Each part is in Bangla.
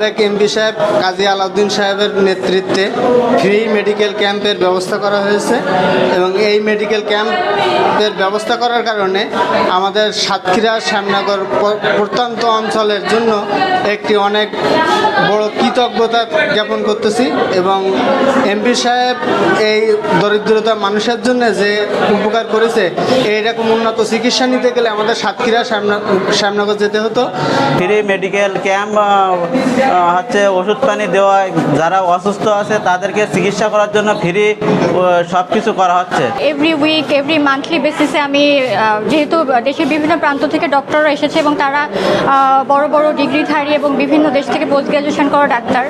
সাবেক এমপি সাহেব, কাজী আলাউদ্দিন সাহেবের নেতৃত্বে ফ্রি মেডিকেল ক্যাম্পের ব্যবস্থা করা হয়েছে এবং এই মেডিকেল ক্যাম্পের ব্যবস্থা করার কারণে আমাদের সাতক্ষীরা, শ্যামনগর প্রত্যন্ত অঞ্চলের জন্য একটি অনেক বড় কৃতজ্ঞতা জ্ঞাপন করতেছি এবং এমপি সাহেব এই দরিদ্রতা মানুষের জন্য যে উপকার করেছে, এইরকম উন্নত চিকিৎসা নিতে গেলে আমাদের সাতক্ষীরা শ্যামনগর শ্যামনগর যেতে হতো। ফ্রি মেডিকেল ক্যাম্প হচ্ছে ওষুধ পানি দেওয়া যারা অসুস্থ আছে তাদেরকে চিকিৎসা করার জন্য ফ্রি সব কিছু করা হচ্ছে। এভরি উইক এভরি মান্থলি বেসিসে আমি যেহেতু দেশের বিভিন্ন প্রান্ত থেকে ডক্টররা এসেছে এবং তারা বড় বড় ডিগ্রিধারী এবং বিভিন্ন দেশ থেকে পোস্ট গ্রাজুয়েশন করা ডাক্তার।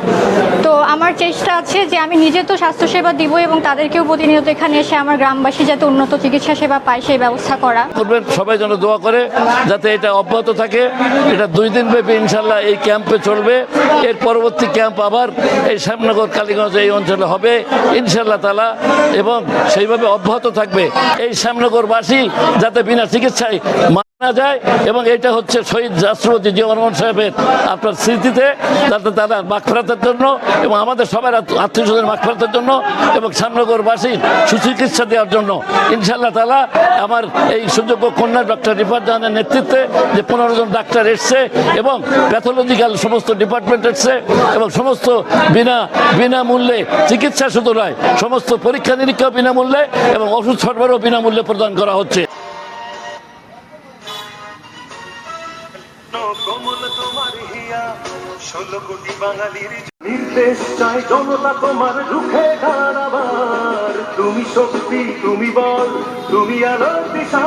তো আমার চেষ্টা আছে যে আমি নিজে তো স্বাস্থ্যসেবা দিব এবং তাদেরকেও প্রতিনিয়ত এখানে এসে আমার গ্রামবাসী যাতে উন্নত চিকিৎসা সেবা পায় সেই ব্যবস্থা করা। করবেন সবাই যেন দোয়া করে যাতে এটা অব্যাহত থাকে। এটা দুই দিন ব্যাপী ইনশাল্লাহ এই ক্যাম্পে চলবে। এর পরবর্তী ক্যাম্প আবার এই শ্যামনগর, কালীগঞ্জ এই অঞ্চলে হবে ইনশাল্লাহ তালা এবং সেইভাবে অব্যাহত থাকবে এই শ্যামনগরবাসী যাতে বিনা চিকিৎসায় মারা যায়, এবং এটা হচ্ছে শহীদ রাষ্ট্রপতি জিয়া সাহেবের আপনার স্মৃতিতে যাতে তারা মাখফরাতের জন্য, এবং আমাদের সবার আত্মীয় স্বজন মাখফরাতের জন্য, এবং শ্যামনগরবাসীর সুচিকিৎসা দেওয়ার জন্য। ইনশাল্লাহ তালা আমার এই সুযোগ্য কন্যা ডক্টর রিফাত জাহানের নেতৃত্বে যে পনেরো জন ডাক্তার এসছে, এবং প্যাথোলজিক্যাল সমস্ত ডিপার্টমেন্ট এসছে, এবং সমস্ত বিনা, বিনামূল্যে চিকিৎসা শুধু নয়, সমস্ত পরীক্ষা নিরীক্ষা বিনামূল্যে, এবং ওষুধ সরবরাহ বিনামূল্যে প্রদান করা হচ্ছে। তোমার হিয়া ষোলো কোটি বাঙালির নির্দেশ তোমার তুমি শক্তি তুমি বল তুমি আলোর দিশা।